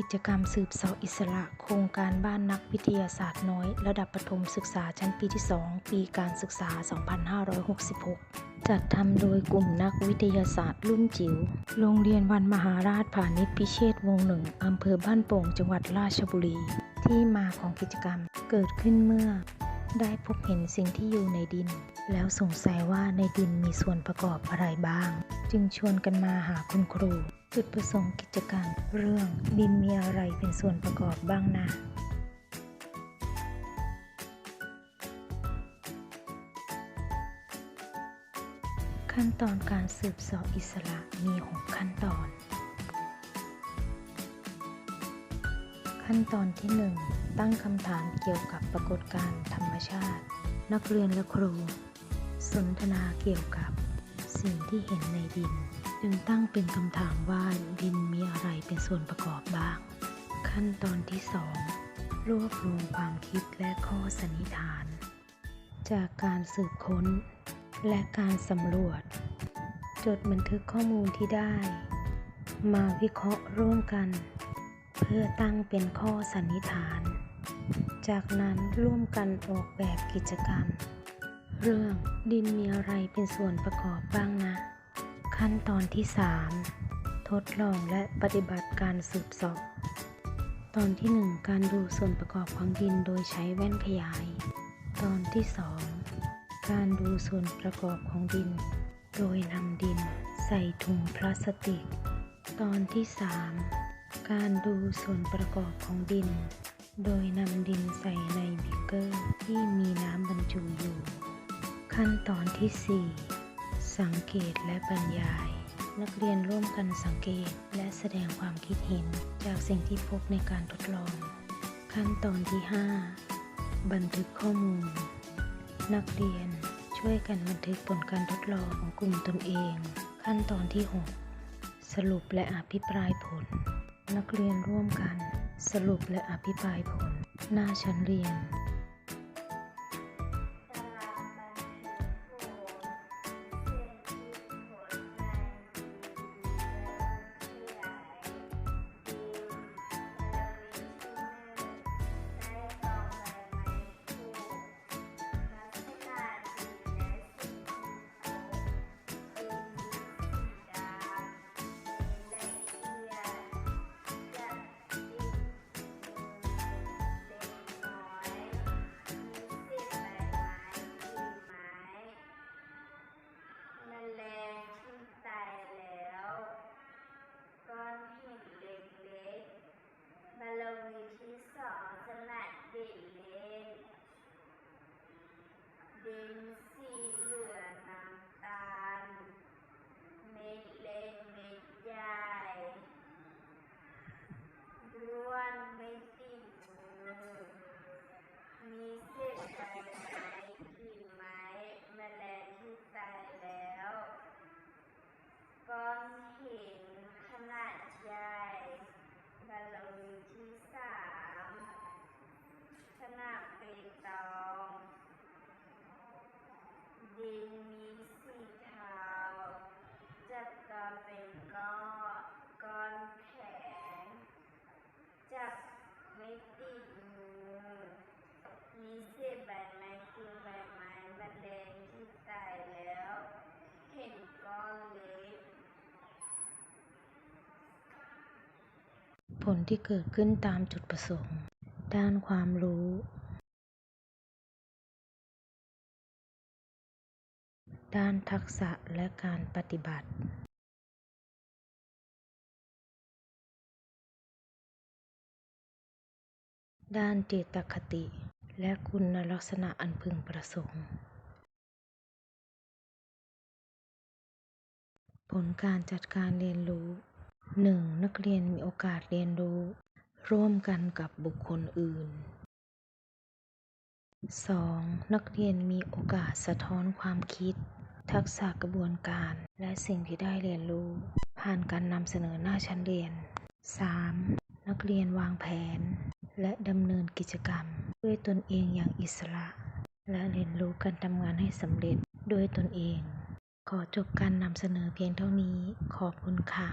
กิจกรรมสืบเสาะอิสระ โครงการบ้านนักวิทยาศาสตร์น้อย ระดับประถมศึกษาชั้นปีที่ 2 ปีการศึกษา 2566 จัดทำโดยกลุ่มนักวิทยาศาสตร์รุ่นจิ๋ว โรงเรียนวันมหาราชพาณิชพิเชษวงศ์หนึ่งอำเภอบ้านโป่งจังหวัดราชบุรี ที่มาของกิจกรรมเกิดขึ้นเมื่อ ได้พบเห็นสิ่งที่อยู่ในดิน แล้วสงสัยว่าในดินมีส่วนประกอบอะไรบ้าง จึงชวนกันมาหาคุณครู จุดประสงค์กิจกรรมเรื่องดินมีอะไรเป็นส่วนประกอบบ้างนะขั้นตอนการสืบสอบอิสระมี 6 ขั้นตอน ขั้นตอนที่ 1 ตั้งคำถามเกี่ยวกับปรากฏการณ์ธรรมชาติ นักเรียนและครู สนทนาเกี่ยวกับสิ่งที่เห็นในดิน จึงตั้งเป็นคำถามว่าดินมีอะไรเป็นส่วนประกอบบ้าง ขั้นตอนที่ 2 รวบรวมความคิดและข้อสันนิษฐาน จากการสืบค้น และการสำรวจ จดบันทึกข้อมูลที่ได้ มาวิเคราะห์ร่วมกัน เพื่อตั้งเป็นข้อสันนิษฐาน จากนั้นร่วมกันออกแบบกิจกรรม เรื่องดินมีอะไรเป็นส่วนประกอบบ้างนะ ขั้นตอนที่ 3 ทดลองและปฏิบัติการสืบสอบ ตอนที่ 1 การดูส่วนประกอบของดินโดยใช้แว่นขยาย ตอนที่ 2 การดูส่วนประกอบของดิน โดยนำดินใส่ถุงพลาสติก ตอนที่ 3 การดูส่วนประกอบของดิน โดยนำดินใส่ในบิกเกอร์ที่มีน้ำบรรจุอยู่ ขั้นตอนที่ 4 สังเกตและบรรยาย นักเรียนร่วมกันสังเกตและแสดงความคิดเห็นจากสิ่งที่พบในการทดลอง ขั้นตอนที่ 5 บันทึกข้อมูล นักเรียนช่วยกันบันทึกผลการทดลองของกลุ่มตนเอง ขั้นตอนที่ 6 สรุปและอภิปรายผล นักเรียนร่วมกัน สรุปและอภิปรายผล หน้าชั้นเรียน ดินสีเหลืองน้ำตาล เม็ดเล็กเม็ดใหญ่ด้วนไม่ติดมือ มีเศษใบไม้กิ่งไม้แมลงที่ตายแล้ว ก้อนหินขนาดใหญ่บาลวีที่สามขนาดเปตอง ดินมีสีเทาจัดกอนเป็นก้อนก้อนแข็ง จับไม่ติดมือมีเศษใบไม้คือใบไม้บรรเลงที่ตายแล้ว เห็นก้อนเล็กผลที่เกิดขึ้นตามจุดประสงค์ ด้านความรู้ ด้านทักษะและการปฏิบัติ ด้านเจตคติ และคุณลักษณะอันพึงประสงค์ ผลการจัดการเรียนรู้ 1. นักเรียนมีโอกาสเรียนรู้ ร่วมกันกับบุคคลอื่น 2. นักเรียนมีโอกาสสะท้อนความคิด ทักษะกระบวนการ และสิ่งที่ได้เรียนรู้ ผ่านการนำเสนอหน้าชั้นเรียน 3. นักเรียนวางแผน และดำเนินกิจกรรม ด้วยตนเองอย่างอิสระ และเรียนรู้การทำงานให้สำเร็จด้วยตนเอง ขอจบการนำเสนอเพียงเท่านี้ ขอบคุณค่ะ